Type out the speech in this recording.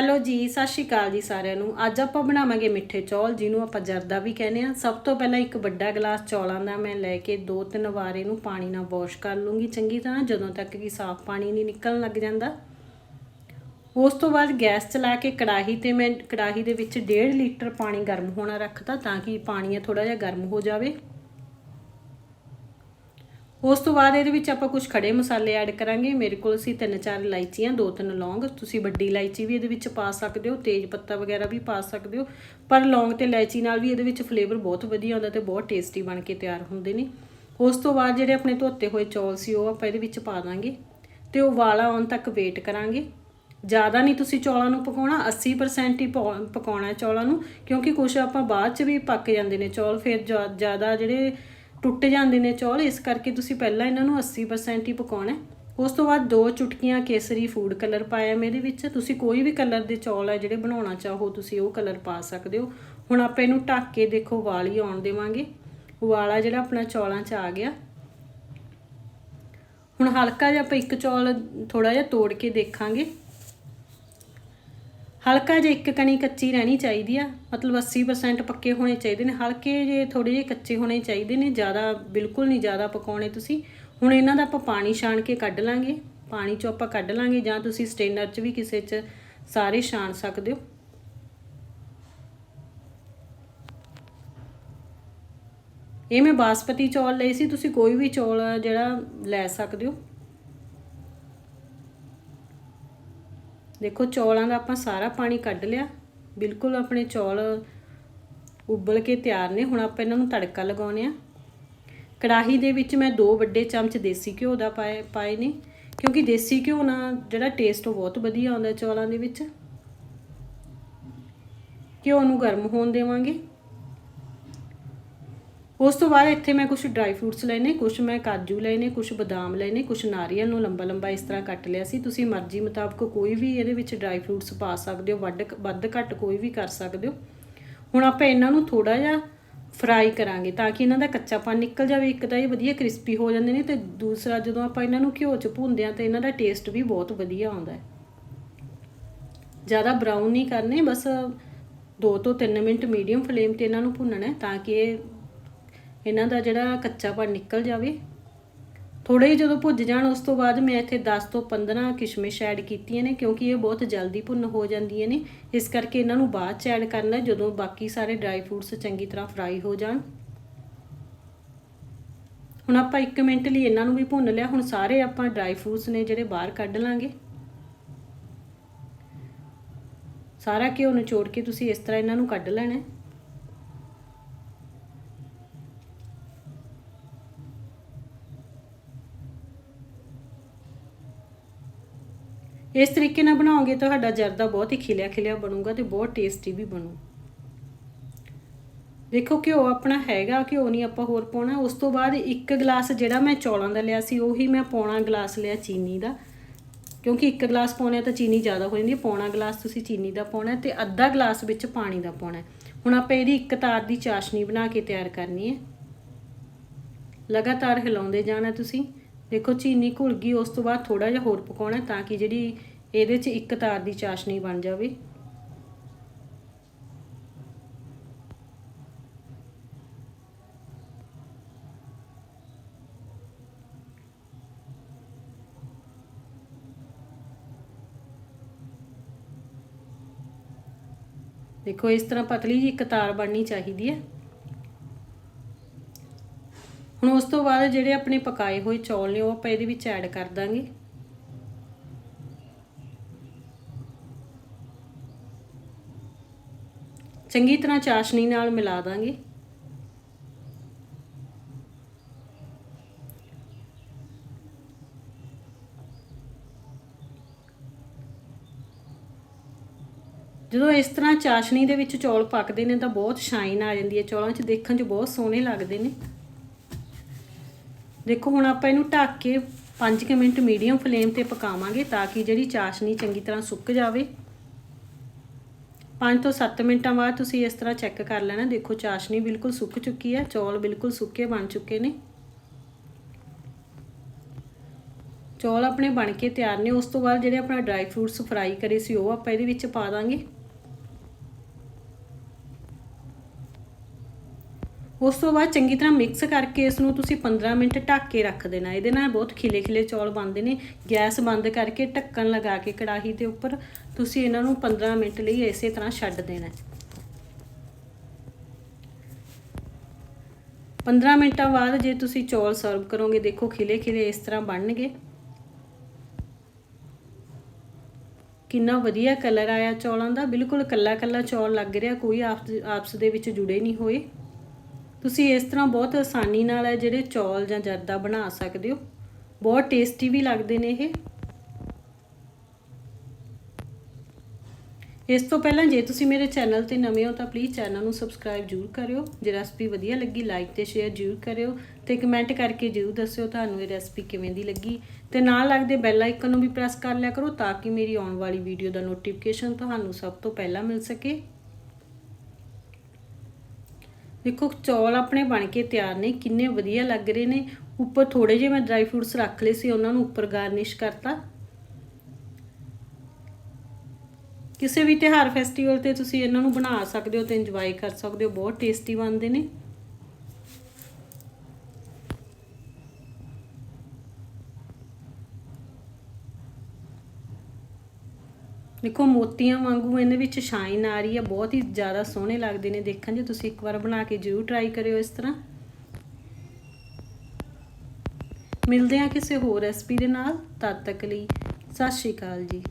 Hello ਜੀ, ਸਤਿ ਸ਼੍ਰੀ ਅਕਾਲ ਜੀ ਸਾਰਿਆਂ ਨੂੰ। ਅੱਜ ਆਪਾਂ ਬਣਾਵਾਂਗੇ ਮਿੱਠੇ ਚੌਲ, ਜਿਹਨੂੰ ਆਪਾਂ ਜਰਦਾ ਵੀ ਕਹਿੰਦੇ ਆ ਸਭ ਤੋਂ ਪਹਿਲਾਂ ਇੱਕ ਵੱਡਾ ਗਲਾਸ ਚੌਲਾਂ ਦਾ ਮੈਂ ਲੈ ਕੇ ਦੋ ਤਿੰਨ ਵਾਰ ਇਹਨੂੰ ਪਾਣੀ ਨਾਲ ਵਾਸ਼ ਕਰ ਲੂੰਗੀ। ਚੰਗੀ ਤਰ੍ਹਾਂ ਜਦੋਂ ਤੱਕ ਕਿ ਸਾਫ਼ ਪਾਣੀ ਨਹੀਂ ਨਿਕਲਣ ਲੱਗ ਜਾਂਦਾ। ਉਸ ਤੋਂ ਬਾਅਦ ਗੈਸ ਚਲਾ ਕੇ ਕੜਾਹੀ ਤੇ ਮੈਂ, ਕੜਾਹੀ ਦੇ ਵਿੱਚ 1.5 ਲੀਟਰ ਪਾਣੀ ਗਰਮ ਹੋਣਾ ਰੱਖਤਾ ਤਾਂ ਕਿ ਪਾਣੀ ਥੋੜਾ ਜਿਹਾ ਗਰਮ ਹੋ ਜਾਵੇ। ਉਸ ਤੋਂ ਬਾਅਦ ਇਹਦੇ ਵਿੱਚ ਆਪਾਂ ਕੁਝ ਖੜੇ ਮਸਾਲੇ ਐਡ ਕਰਾਂਗੇ। ਮੇਰੇ ਕੋਲ ਸੀ ਤਿੰਨ ਚਾਰ ਇਲਾਇਚੀਆਂ, ਦੋ ਤਿੰਨ ਲੌਂਗ, ਤੁਸੀਂ ਵੱਡੀ ਇਲਾਇਚੀ ਵੀ ਇਹਦੇ ਵਿੱਚ ਪਾ ਸਕਦੇ ਹੋ, ਤੇਜ ਪੱਤਾ ਵਗੈਰਾ ਵੀ ਪਾ ਸਕਦੇ ਹੋ। ਪਰ ਲੌਂਗ ਤੇ ਇਲਾਇਚੀ ਨਾਲ ਵੀ ਇਹਦੇ ਵਿੱਚ ਫਲੇਵਰ ਬਹੁਤ ਵਧੀਆ ਆਉਂਦਾ ਤੇ ਬਹੁਤ ਟੇਸਟੀ ਬਣ ਕੇ ਤਿਆਰ ਹੁੰਦੇ ਨੇ। ਉਸ ਤੋਂ ਬਾਅਦ ਜਿਹੜੇ ਆਪਣੇ ਧੋਤੇ ਹੋਏ ਚੌਲ ਸੀ, ਉਹ ਆਪਾਂ ਇਹਦੇ ਵਿੱਚ ਪਾ ਦਾਂਗੇ ਤੇ ਉਹ ਵਾਲਾ ਆਉਣ ਤੱਕ ਵੇਟ ਕਰਾਂਗੇ। ਜ਼ਿਆਦਾ ਨਹੀਂ ਤੁਸੀਂ ਚੌਲਾਂ ਨੂੰ ਪਕਾਉਣਾ 80% ਹੀ ਪਕਾਉਣਾ ਚੌਲਾਂ ਨੂੰ, ਕਿਉਂਕਿ ਕੁਝ ਆਪਾਂ ਬਾਅਦ ਚ ਵੀ ਪੱਕ ਜਾਂਦੇ ਨੇ ਚੌਲ, ਫਿਰ ਜ਼ਿਆਦਾ ਜਿਹੜੇ ਟੁੱਟ ਜਾਂਦੇ ਨੇ ਚੌਲ, ਇਸ ਕਰਕੇ ਤੁਸੀਂ ਪਹਿਲਾਂ ਇਹਨਾਂ ਨੂੰ 80% ਹੀ ਪਕਾਉਣਾ ਉਸ ਤੋਂ ਬਾਅਦ ਦੋ ਚੁਟਕੀਆਂ ਕੇਸਰੀ ਫੂਡ ਕਲਰ ਪਾਇਆ ਮੈਂ ਇਹਦੇ ਵਿੱਚ। ਤੁਸੀਂ ਕੋਈ ਵੀ ਕਲਰ ਦੇ ਚੌਲ ਹੈ ਜਿਹੜੇ ਬਣਾਉਣਾ ਚਾਹੋ, ਤੁਸੀਂ ਉਹ ਕਲਰ ਪਾ ਸਕਦੇ ਹੋ। ਹੁਣ ਆਪਾਂ ਇਹਨੂੰ ਢੱਕ ਕੇ ਦੇਖੋ, ਵਾਲੀ ਆਉਣ ਦੇਵਾਂਗੇ। ਉਬਾਲਾ ਜਿਹੜਾ ਆਪਣਾ ਚੌਲਾਂ 'ਚ ਆ ਗਿਆ। ਹੁਣ ਹਲਕਾ ਜਿਹਾ ਆਪਾਂ ਇੱਕ ਚੌਲ ਥੋੜਾ ਜਿਹਾ ਤੋੜ ਕੇ ਦੇਖਾਂਗੇ। ਹਲਕਾ ਜਿਹਾ ਇੱਕ ਕਣੀ ਕੱਚੀ ਰਹਿਣੀ ਚਾਹੀਦੀ ਆ, ਮਤਲਬ 80% ਪੱਕੇ ਹੋਣੇ ਚਾਹੀਦੇ ਨੇ। ਹਲਕੇ ਜੇ ਥੋੜੇ ਜਿਹੇ ਕੱਚੇ ਹੋਣੇ ਚਾਹੀਦੇ ਨੇ, ਜ਼ਿਆਦਾ ਬਿਲਕੁਲ ਨਹੀਂ ਜ਼ਿਆਦਾ ਪਕਾਉਣੇ ਤੁਸੀਂ। ਹੁਣ ਇਹਨਾਂ ਦਾ ਆਪਾਂ ਪਾਣੀ ਛਾਣ ਕੇ ਕੱਢ ਲਾਂਗੇ, ਪਾਣੀ ਚੋਂ ਆਪਾਂ ਕੱਢ ਲਾਂਗੇ ਜਾਂ ਤੁਸੀਂ ਸਟੇਨਰ 'ਚ ਵੀ ਕਿਸੇ 'ਚ ਸਾਰੇ ਛਾਣ ਸਕਦੇ ਹੋ। ਇਹ ਮੈਂ ਬਾਸਪਤੀ ਚੌਲ ਲਈ ਸੀ, ਤੁਸੀਂ ਕੋਈ ਵੀ ਚੌਲ ਜਿਹੜਾ ਲੈ ਸਕਦੇ ਹੋ। ਦੇਖੋ ਚੌਲਾਂ ਦਾ ਆਪਾਂ ਸਾਰਾ ਪਾਣੀ ਕੱਢ ਲਿਆ। ਬਿਲਕੁਲ ਆਪਣੇ ਚੌਲ ਉਬਲ ਕੇ ਤਿਆਰ ਨੇ, ਹੁਣ ਆਪਾਂ ਇਹਨਾਂ ਨੂੰ ਤੜਕਾ ਲਗਾਉਣੇ ਆ ਕੜਾਹੀ ਦੇ ਵਿੱਚ ਮੈਂ ਦੋ ਵੱਡੇ ਚਮਚ ਦੇਸੀ ਘਿਓ ਦਾ ਪਾਏ ਪਾਏ ਨੇ, ਕਿਉਂਕਿ ਦੇਸੀ ਘਿਓ ਨਾਲ ਜਿਹੜਾ ਟੇਸਟ ਉਹ ਬਹੁਤ ਵਧੀਆ ਆਉਂਦਾ ਚੌਲਾਂ ਦੇ ਵਿੱਚ। ਘਿਓ ਨੂੰ ਗਰਮ ਹੋਣ ਦੇਵਾਂਗੇ। ਉਸ ਤੋਂ ਬਾਅਦ ਇੱਥੇ ਮੈਂ ਕੁਝ ਡਰਾਈ ਫਰੂਟਸ ਲਏ ਨੇ ਕੁਝ ਮੈਂ ਕਾਜੂ ਲਏ ਨੇ ਕੁਝ ਬਦਾਮ ਲਏ ਨੇ ਕੁਝ ਨਾਰੀਅਲ ਨੂੰ ਲੰਬਾ ਲੰਬਾ ਇਸ ਤਰ੍ਹਾਂ ਕੱਟ ਲਿਆ ਸੀ। ਤੁਸੀਂ ਮਰਜ਼ੀ ਮੁਤਾਬਕ ਕੋਈ ਵੀ ਇਹਦੇ ਵਿੱਚ ਡਰਾਈ ਫਰੂਟਸ ਪਾ ਸਕਦੇ ਹੋ, ਵੱਡ ਵੱਧ ਘੱਟ ਕੋਈ ਵੀ ਕਰ ਸਕਦੇ ਹੋ। ਹੁਣ ਆਪਾਂ ਇਹਨਾਂ ਨੂੰ ਥੋੜਾ ਜਿਹਾ ਫਰਾਈ ਕਰਾਂਗੇ ਤਾਂ ਕਿ ਇਹਨਾਂ ਦਾ ਕੱਚਾਪਨ ਨਿਕਲ ਜਾਵੇ, ਇੱਕ ਤਾਂ ਇਹ ਵਧੀਆ ਕ੍ਰਿਸਪੀ ਹੋ ਜਾਂਦੇ ਨੇ ਤੇ ਦੂਸਰਾ ਜਦੋਂ ਆਪਾਂ ਇਹਨਾਂ ਨੂੰ ਘਿਓ 'ਚ ਭੁੰਨਦੇ ਆ ਤਾਂ ਇਹਨਾਂ ਦਾ ਟੇਸਟ ਵੀ ਬਹੁਤ ਵਧੀਆ ਆਉਂਦਾ ਹੈ। ਜ਼ਿਆਦਾ ਬਰਾਊਨ ਨਹੀਂ ਕਰਨੇ, ਬਸ 2 ਤੋਂ 3 ਮਿੰਟ ਮੀਡੀਅਮ ਫਲੇਮ ਤੇ ਇਹਨਾਂ ਨੂੰ ਭੁੰਨਣਾ ਹੈ ਤਾਂ ਕਿ ਇਹ ਇਹਨਾਂ ਦਾ ਜਿਹੜਾ ਕੱਚਾਪਨ ਨਿਕਲ ਜਾਵੇ। ਥੋੜੇ ਹੀ ਜਦੋਂ ਭੁੱਜ ਜਾਣ, ਉਸ ਤੋਂ ਬਾਅਦ ਮੈਂ ਇੱਥੇ 10 ਤੋਂ 15 ਕਿਸ਼ਮਿਸ਼ ਐਡ ਕੀਤੀਆਂ ਨੇ, ਕਿਉਂਕਿ ਇਹ ਬਹੁਤ ਜਲਦੀ ਭੁੰਨ ਹੋ ਜਾਂਦੀਆਂ ਨੇ। ਇਸ ਕਰਕੇ ਇਹਨਾਂ ਨੂੰ ਬਾਅਦ ਚ ਐਡ ਕਰਨਾ ਜਦੋਂ ਬਾਕੀ ਸਾਰੇ ਡਰਾਈ ਫਰੂਟਸ ਚੰਗੀ ਤਰ੍ਹਾਂ ਫਰਾਈ ਹੋ ਜਾਣ। ਹੁਣ ਆਪਾਂ 1 ਮਿੰਟ ਲਈ ਇਹਨਾਂ ਨੂੰ ਵੀ ਭੁੰਨ ਲਿਆ। ਹੁਣ ਸਾਰੇ ਆਪਾਂ ਡਰਾਈ ਫਰੂਟਸ ਨੇ ਜਿਹੜੇ ਬਾਹਰ ਕੱਢ ਲਾਂਗੇ। ਸਾਰਾ ਘਿਓ ਨਿਚੋੜ ਕੇ ਤੁਸੀਂ ਇਸ ਤਰ੍ਹਾਂ ਇਹਨਾਂ ਨੂੰ ਕੱਢ ਲੈਣਾ ਹੈ। ਇਸ ਤਰੀਕੇ ਨਾਲ ਬਣਾਓਗੇ ਤਾਂ ਤੁਹਾਡਾ ਜਰਦਾ ਬਹੁਤ ਹੀ ਖਿਲਿਆ ਖਿਲਿਆ ਬਣੂਗਾ ਤੇ ਬਹੁਤ ਟੇਸਟੀ ਵੀ ਬਣੂ। ਦੇਖੋ ਘਿਓ ਆਪਣਾ ਹੈਗਾ ਘਿਓ ਨਹੀਂ ਆਪਾਂ ਹੋਰ ਪਾਉਣਾ। ਉਸ ਤੋਂ ਬਾਅਦ ਇੱਕ ਗਲਾਸ ਜਿਹੜਾ ਮੈਂ ਚੌਲਾਂ ਦਾ ਲਿਆ ਸੀ, ਉਹੀ ਮੈਂ ਪੌਣਾ ਗਲਾਸ ਲਿਆ ਚੀਨੀ ਦਾ। ਕਿਉਂਕਿ ਇੱਕ ਗਲਾਸ ਪਾਉਣਾ ਤਾਂ ਚੀਨੀ ਜ਼ਿਆਦਾ ਹੋ ਜਾਂਦੀ ਹੈ। ਪੌਣਾ ਗਲਾਸ ਤੁਸੀਂ ਚੀਨੀ ਦਾ ਪਾਉਣਾ ਤੇ ਅੱਧਾ ਗਲਾਸ ਵਿੱਚ ਪਾਣੀ ਦਾ ਪਾਉਣਾ। ਹੁਣ ਆਪਾਂ ਇਹਦੀ ਇੱਕ ਤਾਰ ਦੀ ਚਾਸ਼ਨੀ ਬਣਾ ਕੇ ਤਿਆਰ ਕਰਨੀ ਹੈ। ਲਗਾਤਾਰ ਹਿਲਾਉਂਦੇ ਜਾਣਾ ਤੁਸੀਂ। ਦੇਖੋ ਚੀਨੀ ਘੁਲ ਗਈ, ਉਸ ਤੋਂ ਬਾਅਦ ਥੋੜਾ ਜਿਹਾ ਹੋਰ ਪਕਾਉਣਾ ਤਾਂ ਕਿ ਜਿਹੜੀ ਇਹਦੇ 'ਚ ਇੱਕ ਤਾਰ ਦੀ ਚਾਸ਼ਨੀ ਬਣ ਜਾਵੇ। ਦੇਖੋ ਇਸ ਤਰ੍ਹਾਂ ਪਤਲੀ ਜਿਹੀ ਇੱਕ ਤਾਰ ਬਣਨੀ ਚਾਹੀਦੀ ਹੈ ਹੁਣ ਉਸ ਤੋਂ ਬਾਅਦ ਜਿਹੜੇ ਆਪਣੇ ਪਕਾਏ ਹੋਏ ਚੌਲ ਨੇ, ਉਹ ਆਪਾਂ ਇਹਦੇ ਵਿੱਚ ਐਡ ਕਰ ਦਾਂਗੇ। ਚੰਗੀ ਤਰ੍ਹਾਂ ਚਾਸ਼ਨੀ ਨਾਲ ਮਿਲਾ ਦਾਂਗੇ। ਜਦੋਂ ਇਸ ਤਰ੍ਹਾਂ ਚਾਸ਼ਨੀ ਦੇ ਵਿੱਚ ਚੌਲ ਪੱਕਦੇ ਨੇ, ਤਾਂ ਬਹੁਤ ਸ਼ਾਈਨ ਆ ਜਾਂਦੀ ਹੈ। ਚੌਲਾਂ 'ਚ ਦੇਖਣ 'ਚ ਬਹੁਤ ਸੋਹਣੇ ਲੱਗਦੇ ਨੇ। ਦੇਖੋ, ਹੁਣ ਆਪਾਂ ਇਹਨੂੰ ਢੱਕ ਕੇ 5 ਮਿੰਟ ਮੀਡੀਅਮ ਫਲੇਮ ਤੇ ਪਕਾਵਾਂਗੇ ਤਾਂ ਕਿ ਜਿਹੜੀ ਚਾਸ਼ਨੀ ਚੰਗੀ ਤਰ੍ਹਾਂ ਸੁੱਕ ਜਾਵੇ। 5 ਤੋਂ 7 ਮਿੰਟਾਂ ਬਾਅਦ ਤੁਸੀਂ ਇਸ ਤਰ੍ਹਾਂ ਚੈੱਕ ਕਰ ਲੈਣਾ। ਦੇਖੋ, ਚਾਸ਼ਨੀ ਬਿਲਕੁਲ ਸੁੱਕ ਚੁੱਕੀ ਹੈ, ਚੌਲ ਬਿਲਕੁਲ ਸੁੱਕੇ ਬਣ ਚੁੱਕੇ ਨੇ। ਚੌਲ ਆਪਣੇ ਬਣ ਕੇ ਤਿਆਰ ਨੇ। ਉਸ ਤੋਂ ਬਾਅਦ ਜਿਹੜੇ ਆਪਣਾ ਡਰਾਈ ਫਰੂਟਸ ਫਰਾਈ ਕਰੇ ਸੀ, ਉਹ ਆਪਾਂ ਇਹਦੇ ਵਿੱਚ ਪਾ ਦਾਂਗੇ। ਉਸ ਤੋਂ ਬਾਅਦ ਚੰਗੀ ਤਰ੍ਹਾਂ ਮਿਕਸ ਕਰਕੇ ਇਸ ਨੂੰ ਤੁਸੀਂ 15 ਮਿੰਟ ਢੱਕ ਕੇ ਰੱਖ ਦੇਣਾ। ਇਹਦੇ ਨਾਲ ਬਹੁਤ ਖਿਲੇ ਖਿਲੇ ਚੌਲ ਬਣਦੇ ਨੇ। ਗੈਸ ਬੰਦ ਕਰਕੇ ਢੱਕਣ ਲਗਾ ਕੇ ਕੜਾਹੀ ਦੇ ਉੱਪਰ ਤੁਸੀਂ ਇਹਨਾਂ ਨੂੰ 15 ਮਿੰਟ ਲਈ ਇਸੇ ਤਰ੍ਹਾਂ ਛੱਡ ਦੇਣਾ ਹੈ। 15 ਮਿੰਟਾਂ ਬਾਅਦ ਜੇ ਤੁਸੀਂ ਚੌਲ ਸਰਵ ਕਰੋਗੇ, ਦੇਖੋ ਖਿਲੇ ਖਿਲੇ ਇਸ ਤਰ੍ਹਾਂ ਬਣਨਗੇ। ਕਿੰਨਾ ਵਧੀਆ ਕਲਰ ਆਇਆ ਚੌਲਾਂ ਦਾ। ਬਿਲਕੁਲ ਕੱਲਾ ਕੱਲਾ ਚੌਲ ਲੱਗ ਰਿਹਾ। ਕੋਈ ਆਪਸ ਆਪਸ ਦੇ ਵਿੱਚ ਜੁੜੇ ਨਹੀਂ ਹੋਏ। ਤੁਸੀਂ ਇਸ ਤਰ੍ਹਾਂ ਬਹੁਤ ਆਸਾਨੀ ਨਾਲ ਹੈ ਜਿਹੜੇ ਚੌਲ ਜਾਂ ਜਰਦਾ ਬਣਾ ਸਕਦੇ ਹੋ। ਬਹੁਤ ਟੇਸਟੀ ਵੀ ਲੱਗਦੇ ਨੇ ਇਹ। ਇਸ ਤੋਂ ਪਹਿਲਾਂ ਜੇ ਤੁਸੀਂ ਮੇਰੇ ਚੈਨਲ ਤੇ ਨਵੇਂ ਹੋ ਤਾਂ ਪਲੀਜ਼ ਚੈਨਲ ਨੂੰ ਸਬਸਕ੍ਰਾਈਬ ਜ਼ਰੂਰ ਕਰਿਓ। ਜੇ ਰੈਸਪੀ ਵਧੀਆ ਲੱਗੀ ਲਾਈਕ ਤੇ ਸ਼ੇਅਰ ਜ਼ਰੂਰ ਕਰਿਓ ਤੇ ਕਮੈਂਟ ਕਰਕੇ ਜ਼ਰੂਰ ਦੱਸਿਓ ਤੁਹਾਨੂੰ ਇਹ ਰੈਸਪੀ ਕਿਵੇਂ ਦੀ ਲੱਗੀ। ਤੇ ਨਾਲ ਲੱਗਦੇ ਬੈਲ ਆਈਕਨ ਨੂੰ ਵੀ ਪ੍ਰੈਸ ਕਰ ਲਿਆ ਕਰੋ ਤਾਂ ਕਿ ਮੇਰੀ ਆਉਣ ਵਾਲੀ ਵੀਡੀਓ ਦਾ ਨੋਟੀਫਿਕੇਸ਼ਨ ਤੁਹਾਨੂੰ ਸਭ ਤੋਂ ਪਹਿਲਾਂ ਮਿਲ ਸਕੇ। ਦੇਖੋ, ਚੌਲ ਆਪਣੇ ਬਣ ਕੇ ਤਿਆਰ ਨੇ, ਕਿੰਨੇ ਵਧੀਆ ਲੱਗ ਰਹੇ ਨੇ। ਉੱਪਰ ਥੋੜੇ ਜਿਹੇ ਮੈਂ ਡਰਾਈ ਫਰੂਟਸ ਰੱਖ ਲਏ ਸੀ, ਉਹਨਾਂ ਨੂੰ ਉੱਪਰ ਗਾਰਨਿਸ਼ ਕਰਤਾ। ਕਿਸੇ ਵੀ ਤਿਉਹਾਰ ਫੈਸਟੀਵਲ ਤੇ ਤੁਸੀਂ ਇਹਨਾਂ ਨੂੰ ਬਣਾ ਸਕਦੇ ਹੋ ਤੇ ਇੰਜੋਏ ਕਰ ਸਕਦੇ ਹੋ, ਬਹੁਤ ਟੇਸਟੀ ਬਣਦੇ ਨੇ। ਦੇਖੋ, ਮੋਤੀਆਂ ਵਾਂਗੂ ਇਹਦੇ ਵਿੱਚ ਸ਼ਾਈਨ ਆ ਰਹੀ ਹੈ ਬਹੁਤ ਹੀ ਜ਼ਿਆਦਾ ਸੋਹਣੇ ਲੱਗਦੇ ਨੇ ਦੇਖਣ ਜੇ ਤੁਸੀਂ ਇੱਕ ਵਾਰ ਬਣਾ ਕੇ ਜ਼ਰੂਰ ਟਰਾਈ ਕਰਿਓ ਇਸ ਤਰ੍ਹਾਂ। ਮਿਲਦੇ ਹਾਂ ਕਿਸੇ ਹੋਰ ਰੈਸਪੀ ਦੇ ਨਾਲ। ਤਦ ਤੱਕ ਲਈ ਸਤਿ ਸ਼੍ਰੀ ਅਕਾਲ ਜੀ।